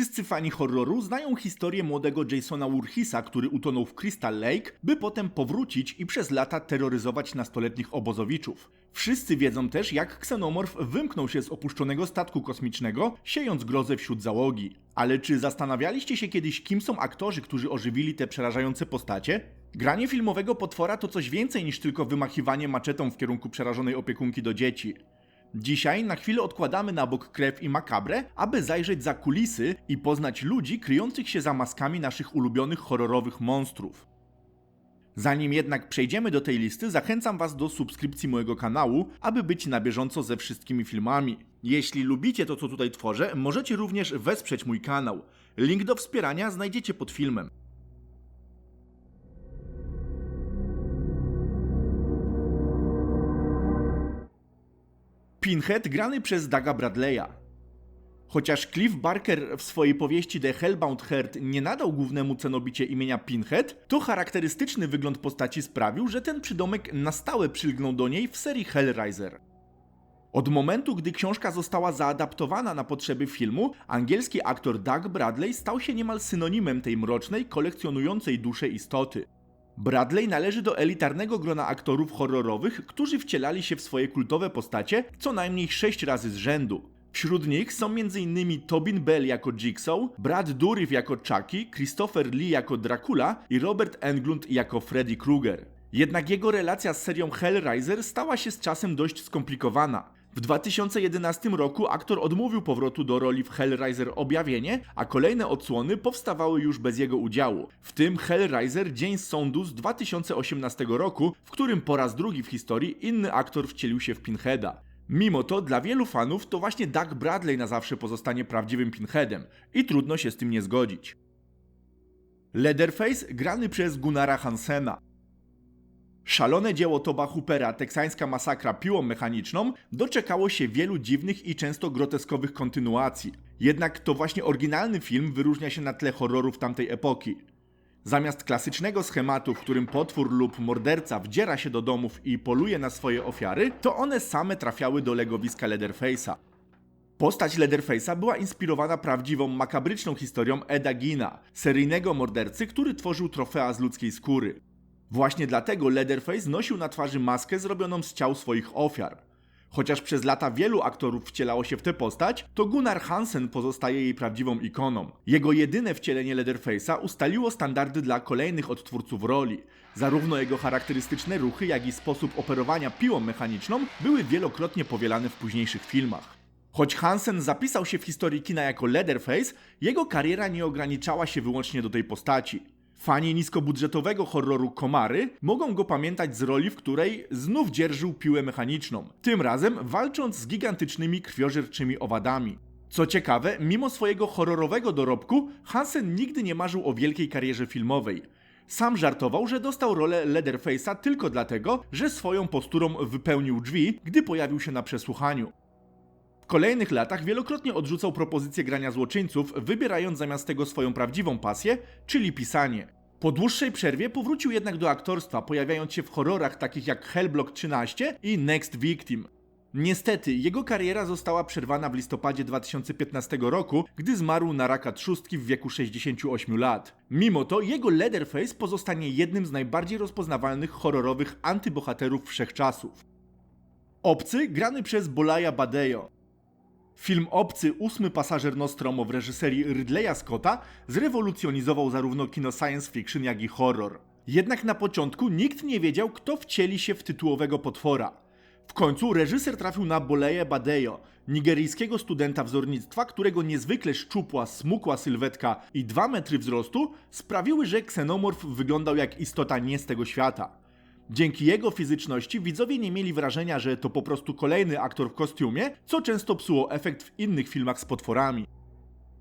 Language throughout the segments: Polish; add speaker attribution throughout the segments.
Speaker 1: Wszyscy fani horroru znają historię młodego Jasona Voorheesa, który utonął w Crystal Lake, by potem powrócić i przez lata terroryzować nastoletnich obozowiczów. Wszyscy wiedzą też, jak ksenomorf wymknął się z opuszczonego statku kosmicznego, siejąc grozę wśród załogi. Ale czy zastanawialiście się kiedyś, kim są aktorzy, którzy ożywili te przerażające postacie? Granie filmowego potwora to coś więcej niż tylko wymachiwanie maczetą w kierunku przerażonej opiekunki do dzieci. Dzisiaj na chwilę odkładamy na bok krew i makabrę, aby zajrzeć za kulisy i poznać ludzi kryjących się za maskami naszych ulubionych horrorowych monstrów. Zanim jednak przejdziemy do tej listy, zachęcam Was do subskrypcji mojego kanału, aby być na bieżąco ze wszystkimi filmami. Jeśli lubicie to, co tutaj tworzę, możecie również wesprzeć mój kanał. Link do wspierania znajdziecie pod filmem. Pinhead grany przez Daga Bradley'a. Chociaż Cliff Barker w swojej powieści The Hellbound Heart nie nadał głównemu cenobicie imienia Pinhead, to charakterystyczny wygląd postaci sprawił, że ten przydomek na stałe przylgnął do niej w serii Hellraiser. Od momentu, gdy książka została zaadaptowana na potrzeby filmu, angielski aktor Doug Bradley stał się niemal synonimem tej mrocznej, kolekcjonującej dusze istoty. Bradley należy do elitarnego grona aktorów horrorowych, którzy wcielali się w swoje kultowe postacie co najmniej 6 razy z rzędu. Wśród nich są m.in. Tobin Bell jako Jigsaw, Brad Dourif jako Chucky, Christopher Lee jako Dracula i Robert Englund jako Freddy Krueger. Jednak jego relacja z serią Hellraiser stała się z czasem dość skomplikowana. W 2011 roku aktor odmówił powrotu do roli w Hellraiser Objawienie, a kolejne odsłony powstawały już bez jego udziału, w tym Hellraiser Dzień Sądu z 2018 roku, w którym po raz drugi w historii inny aktor wcielił się w Pinheada. Mimo to dla wielu fanów to właśnie Doug Bradley na zawsze pozostanie prawdziwym Pinheadem i trudno się z tym nie zgodzić. Leatherface grany przez Gunnara Hansena. Szalone dzieło Toba Hoopera, teksańska masakra piłą mechaniczną, doczekało się wielu dziwnych i często groteskowych kontynuacji. Jednak to właśnie oryginalny film wyróżnia się na tle horrorów tamtej epoki. Zamiast klasycznego schematu, w którym potwór lub morderca wdziera się do domów i poluje na swoje ofiary, to one same trafiały do legowiska Leatherface'a. Postać Leatherface'a była inspirowana prawdziwą, makabryczną historią Eda Gina, seryjnego mordercy, który tworzył trofea z ludzkiej skóry. Właśnie dlatego Leatherface nosił na twarzy maskę zrobioną z ciał swoich ofiar. Chociaż przez lata wielu aktorów wcielało się w tę postać, to Gunnar Hansen pozostaje jej prawdziwą ikoną. Jego jedyne wcielenie Leatherface'a ustaliło standardy dla kolejnych odtwórców roli. Zarówno jego charakterystyczne ruchy, jak i sposób operowania piłą mechaniczną były wielokrotnie powielane w późniejszych filmach. Choć Hansen zapisał się w historii kina jako Leatherface, jego kariera nie ograniczała się wyłącznie do tej postaci. Fani niskobudżetowego horroru Komary mogą go pamiętać z roli, w której znów dzierżył piłę mechaniczną, tym razem walcząc z gigantycznymi krwiożerczymi owadami. Co ciekawe, mimo swojego horrorowego dorobku, Hansen nigdy nie marzył o wielkiej karierze filmowej. Sam żartował, że dostał rolę Leatherface'a tylko dlatego, że swoją posturą wypełnił drzwi, gdy pojawił się na przesłuchaniu. Kolejnych latach wielokrotnie odrzucał propozycję grania złoczyńców, wybierając zamiast tego swoją prawdziwą pasję, czyli pisanie. Po dłuższej przerwie powrócił jednak do aktorstwa, pojawiając się w horrorach takich jak Hellblock 13 i Next Victim. Niestety, jego kariera została przerwana w listopadzie 2015 roku, gdy zmarł na raka trzustki w wieku 68 lat. Mimo to, jego Leatherface pozostanie jednym z najbardziej rozpoznawalnych horrorowych antybohaterów wszechczasów. Obcy grany przez Bolaya Badejo. Film Obcy, ósmy pasażer Nostromo w reżyserii Ridleya Scotta zrewolucjonizował zarówno kino science fiction, jak i horror. Jednak na początku nikt nie wiedział, kto wcieli się w tytułowego potwora. W końcu reżyser trafił na Boleje Badejo, nigeryjskiego studenta wzornictwa, którego niezwykle szczupła, smukła sylwetka i 2 metry wzrostu sprawiły, że ksenomorf wyglądał jak istota nie z tego świata. Dzięki jego fizyczności widzowie nie mieli wrażenia, że to po prostu kolejny aktor w kostiumie, co często psuło efekt w innych filmach z potworami.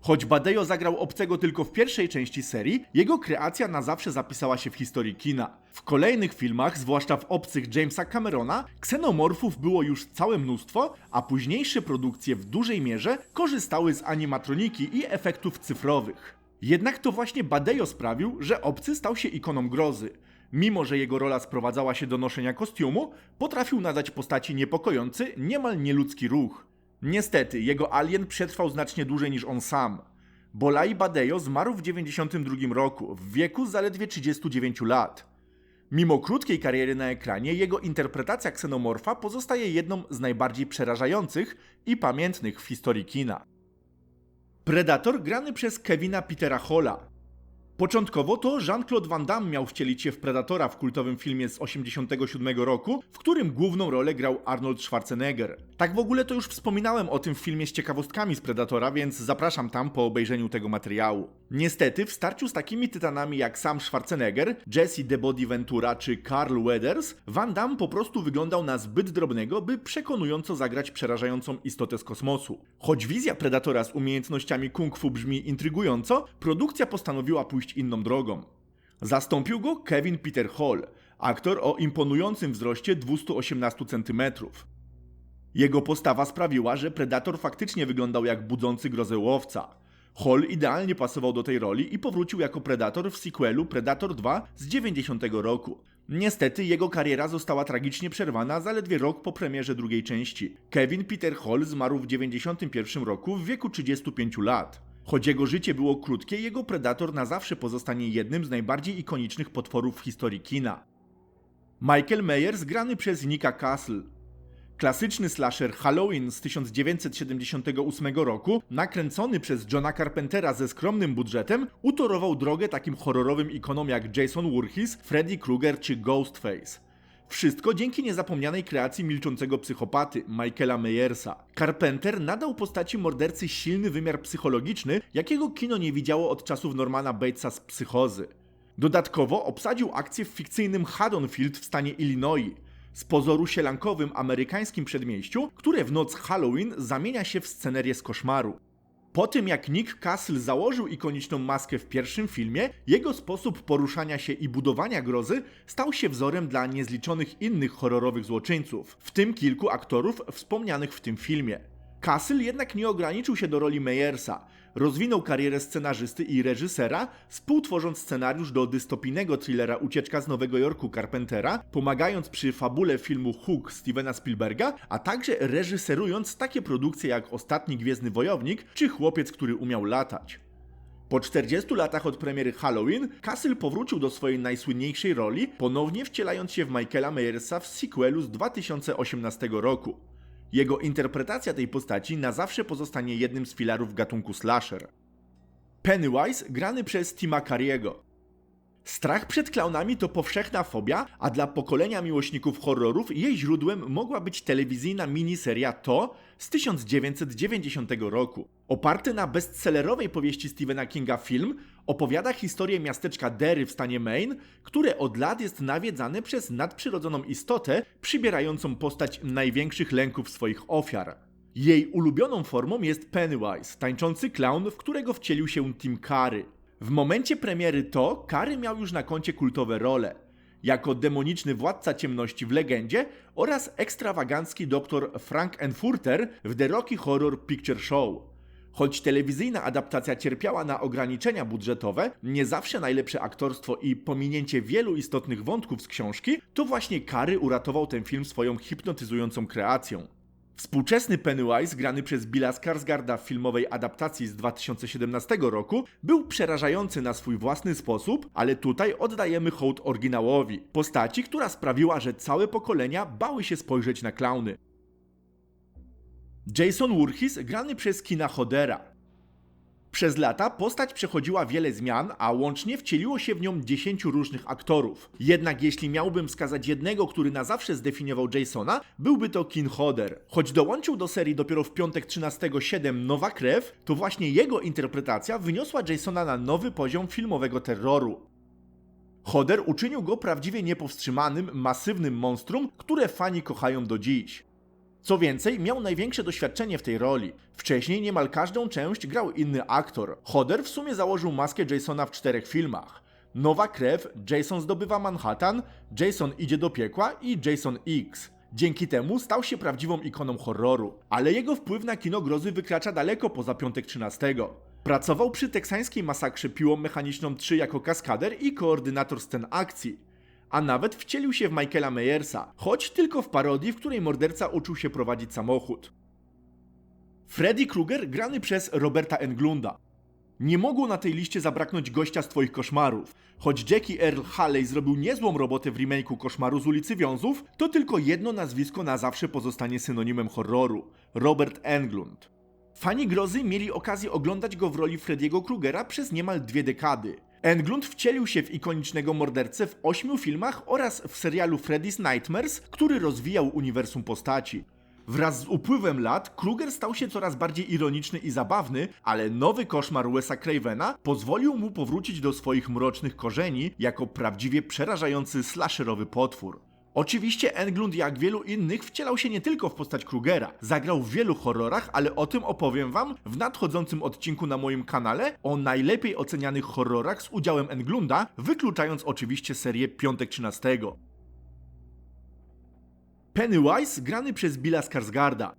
Speaker 1: Choć Badejo zagrał obcego tylko w pierwszej części serii, jego kreacja na zawsze zapisała się w historii kina. W kolejnych filmach, zwłaszcza w obcych Jamesa Camerona, ksenomorfów było już całe mnóstwo, a późniejsze produkcje w dużej mierze korzystały z animatroniki i efektów cyfrowych. Jednak to właśnie Badejo sprawił, że obcy stał się ikoną grozy. Mimo, że jego rola sprowadzała się do noszenia kostiumu, potrafił nadać postaci niepokojący, niemal nieludzki ruch. Niestety, jego alien przetrwał znacznie dłużej niż on sam. Bolai Badejo zmarł w 1992 roku, w wieku zaledwie 39 lat. Mimo krótkiej kariery na ekranie, jego interpretacja ksenomorfa pozostaje jedną z najbardziej przerażających i pamiętnych w historii kina. Predator grany przez Kevina Petera Holla. Początkowo to Jean-Claude Van Damme miał wcielić się w Predatora w kultowym filmie z 1987 roku, w którym główną rolę grał Arnold Schwarzenegger. Tak w ogóle to już wspominałem o tym filmie z ciekawostkami z Predatora, więc zapraszam tam po obejrzeniu tego materiału. Niestety, w starciu z takimi tytanami jak sam Schwarzenegger, Jesse The Body Ventura czy Carl Weathers, Van Damme po prostu wyglądał na zbyt drobnego, by przekonująco zagrać przerażającą istotę z kosmosu. Choć wizja Predatora z umiejętnościami kung fu brzmi intrygująco, produkcja postanowiła pójść inną drogą. Zastąpił go Kevin Peter Hall, aktor o imponującym wzroście 218 cm. Jego postawa sprawiła, że Predator faktycznie wyglądał jak budzący grozę łowca. Hall idealnie pasował do tej roli i powrócił jako Predator w sequelu Predator 2 z 90 roku. Niestety jego kariera została tragicznie przerwana zaledwie rok po premierze drugiej części. Kevin Peter Hall zmarł w 91 roku w wieku 35 lat. Choć jego życie było krótkie, jego Predator na zawsze pozostanie jednym z najbardziej ikonicznych potworów w historii kina. Michael Myers grany przez Nika Castle. Klasyczny slasher Halloween z 1978 roku, nakręcony przez Johna Carpentera ze skromnym budżetem, utorował drogę takim horrorowym ikonom jak Jason Voorhees, Freddy Krueger czy Ghostface. Wszystko dzięki niezapomnianej kreacji milczącego psychopaty Michaela Meyersa. Carpenter nadał postaci mordercy silny wymiar psychologiczny, jakiego kino nie widziało od czasów Normana Batesa z Psychozy. Dodatkowo obsadził akcję w fikcyjnym Haddonfield w stanie Illinois, z pozoru sielankowym amerykańskim przedmieściu, które w noc Halloween zamienia się w scenerię z koszmaru. Po tym jak Nick Castle założył ikoniczną maskę w pierwszym filmie, jego sposób poruszania się i budowania grozy stał się wzorem dla niezliczonych innych horrorowych złoczyńców, w tym kilku aktorów wspomnianych w tym filmie. Castle jednak nie ograniczył się do roli Meyersa. Rozwinął karierę scenarzysty i reżysera, współtworząc scenariusz do dystopijnego thrillera Ucieczka z Nowego Jorku Carpentera, pomagając przy fabule filmu Hook Stevena Spielberga, a także reżyserując takie produkcje jak Ostatni Gwiezdny Wojownik czy Chłopiec, który umiał latać. Po 40 latach od premiery Halloween, Castle powrócił do swojej najsłynniejszej roli, ponownie wcielając się w Michaela Myersa w sequelu z 2018 roku. Jego interpretacja tej postaci na zawsze pozostanie jednym z filarów gatunku slasher. Pennywise grany przez Tima Curry'ego. Strach przed klaunami to powszechna fobia, a dla pokolenia miłośników horrorów jej źródłem mogła być telewizyjna miniseria To z 1990 roku. Oparty na bestsellerowej powieści Stephena Kinga film opowiada historię miasteczka Derry w stanie Maine, które od lat jest nawiedzane przez nadprzyrodzoną istotę przybierającą postać największych lęków swoich ofiar. Jej ulubioną formą jest Pennywise, tańczący clown, w którego wcielił się Tim Curry. W momencie premiery to Kary miał już na koncie kultowe role. Jako demoniczny władca ciemności w legendzie oraz ekstrawagancki doktor Frank Enfurter w The Rocky Horror Picture Show. Choć telewizyjna adaptacja cierpiała na ograniczenia budżetowe, nie zawsze najlepsze aktorstwo i pominięcie wielu istotnych wątków z książki, to właśnie Kary uratował ten film swoją hipnotyzującą kreacją. Współczesny Pennywise, grany przez Billa Skarsgarda w filmowej adaptacji z 2017 roku, był przerażający na swój własny sposób, ale tutaj oddajemy hołd oryginałowi, postaci, która sprawiła, że całe pokolenia bały się spojrzeć na klauny. Jason Voorhees, grany przez Kina Hodera. Przez lata postać przechodziła wiele zmian, a łącznie wcieliło się w nią 10 różnych aktorów. Jednak jeśli miałbym wskazać jednego, który na zawsze zdefiniował Jasona, byłby to Kin Hodder. Choć dołączył do serii dopiero w piątek 13.7 Nowa Krew, to właśnie jego interpretacja wyniosła Jasona na nowy poziom filmowego terroru. Hodder uczynił go prawdziwie niepowstrzymanym, masywnym monstrum, które fani kochają do dziś. Co więcej, miał największe doświadczenie w tej roli. Wcześniej niemal każdą część grał inny aktor. Hodder w sumie założył maskę Jasona w czterech filmach. Nowa krew, Jason zdobywa Manhattan, Jason idzie do piekła i Jason X. Dzięki temu stał się prawdziwą ikoną horroru, ale jego wpływ na kino grozy wykracza daleko poza piątek 13. Pracował przy teksańskiej masakrze piłą mechaniczną 3 jako kaskader i koordynator scen akcji a nawet wcielił się w Michaela Meyersa, choć tylko w parodii, w której morderca uczył się prowadzić samochód. Freddy Krueger grany przez Roberta Englunda. Nie mogło na tej liście zabraknąć gościa z twoich koszmarów. Choć Jackie Earl Haley zrobił niezłą robotę w remake'u Koszmaru z ulicy Wiązów, to tylko jedno nazwisko na zawsze pozostanie synonimem horroru. Robert Englund. Fani grozy mieli okazję oglądać go w roli Freddy'ego Krugera przez niemal dwie dekady. Englund wcielił się w ikonicznego mordercę w ośmiu filmach oraz w serialu Freddy's Nightmares, który rozwijał uniwersum postaci. Wraz z upływem lat Kruger stał się coraz bardziej ironiczny i zabawny, ale nowy koszmar Wesa Cravena pozwolił mu powrócić do swoich mrocznych korzeni jako prawdziwie przerażający slasherowy potwór. Oczywiście Englund, jak wielu innych, wcielał się nie tylko w postać Krugera. Zagrał w wielu horrorach, ale o tym opowiem wam w nadchodzącym odcinku na moim kanale o najlepiej ocenianych horrorach z udziałem Englunda, wykluczając oczywiście serię Piątek 13. Pennywise grany przez Billa Skarsgarda.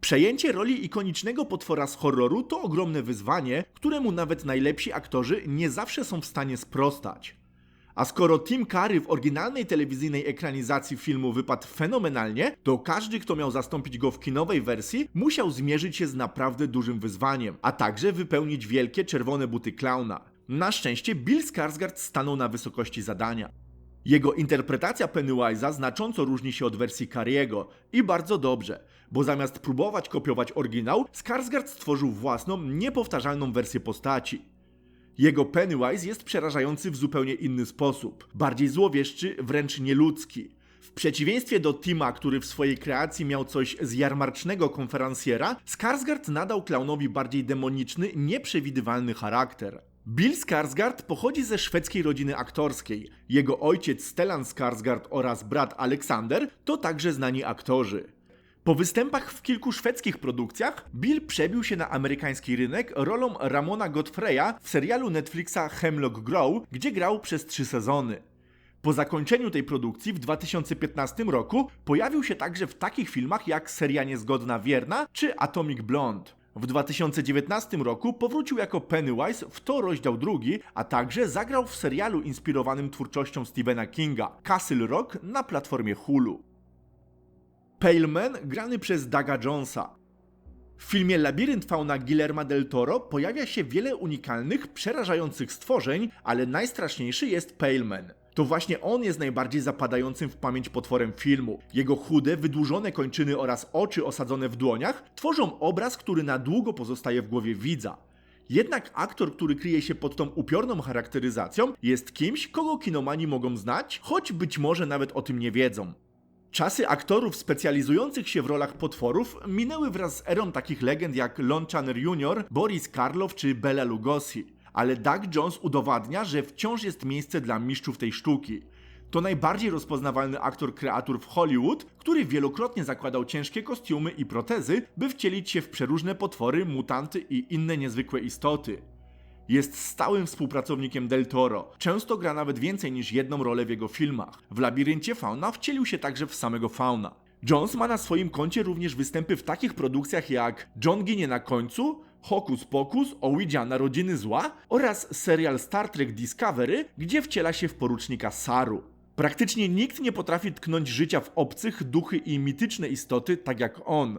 Speaker 1: Przejęcie roli ikonicznego potwora z horroru to ogromne wyzwanie, któremu nawet najlepsi aktorzy nie zawsze są w stanie sprostać. A skoro Tim Curry w oryginalnej telewizyjnej ekranizacji filmu wypadł fenomenalnie, to każdy, kto miał zastąpić go w kinowej wersji, musiał zmierzyć się z naprawdę dużym wyzwaniem, a także wypełnić wielkie czerwone buty klauna. Na szczęście Bill Skarsgård stanął na wysokości zadania. Jego interpretacja Pennywise'a znacząco różni się od wersji Carriego i bardzo dobrze, bo zamiast próbować kopiować oryginał, Skarsgård stworzył własną, niepowtarzalną wersję postaci. Jego Pennywise jest przerażający w zupełnie inny sposób, bardziej złowieszczy, wręcz nieludzki. W przeciwieństwie do Tima, który w swojej kreacji miał coś z jarmarcznego konferencjera, Skarsgård nadał klaunowi bardziej demoniczny, nieprzewidywalny charakter. Bill Skarsgård pochodzi ze szwedzkiej rodziny aktorskiej. Jego ojciec Stellan Skarsgård oraz brat Aleksander to także znani aktorzy. Po występach w kilku szwedzkich produkcjach, Bill przebił się na amerykański rynek rolą Ramona Godfreya w serialu Netflixa Hemlock Grove, gdzie grał przez trzy sezony. Po zakończeniu tej produkcji w 2015 roku pojawił się także w takich filmach jak Seria Niezgodna Wierna czy Atomic Blonde. W 2019 roku powrócił jako Pennywise w to rozdział drugi, a także zagrał w serialu inspirowanym twórczością Stephena Kinga Castle Rock na platformie Hulu. Pale Man grany przez Daga Jonesa. W filmie Labirynt Fauna Guillerma del Toro pojawia się wiele unikalnych, przerażających stworzeń, ale najstraszniejszy jest Pale Man. To właśnie on jest najbardziej zapadającym w pamięć potworem filmu. Jego chude, wydłużone kończyny oraz oczy osadzone w dłoniach tworzą obraz, który na długo pozostaje w głowie widza. Jednak aktor, który kryje się pod tą upiorną charakteryzacją, jest kimś, kogo kinomani mogą znać, choć być może nawet o tym nie wiedzą. Czasy aktorów specjalizujących się w rolach potworów minęły wraz z erą takich legend jak Lon Channer Jr., Boris Karloff czy Bela Lugosi. Ale Doug Jones udowadnia, że wciąż jest miejsce dla mistrzów tej sztuki. To najbardziej rozpoznawalny aktor kreatur w Hollywood, który wielokrotnie zakładał ciężkie kostiumy i protezy, by wcielić się w przeróżne potwory, mutanty i inne niezwykłe istoty. Jest stałym współpracownikiem Del Toro. Często gra nawet więcej niż jedną rolę w jego filmach. W Labiryncie Fauna wcielił się także w samego Fauna. Jones ma na swoim koncie również występy w takich produkcjach jak John ginie na końcu, Hokus Pokus, Ouija Narodziny Zła oraz serial Star Trek Discovery, gdzie wciela się w porucznika Saru. Praktycznie nikt nie potrafi tknąć życia w obcych, duchy i mityczne istoty tak jak on.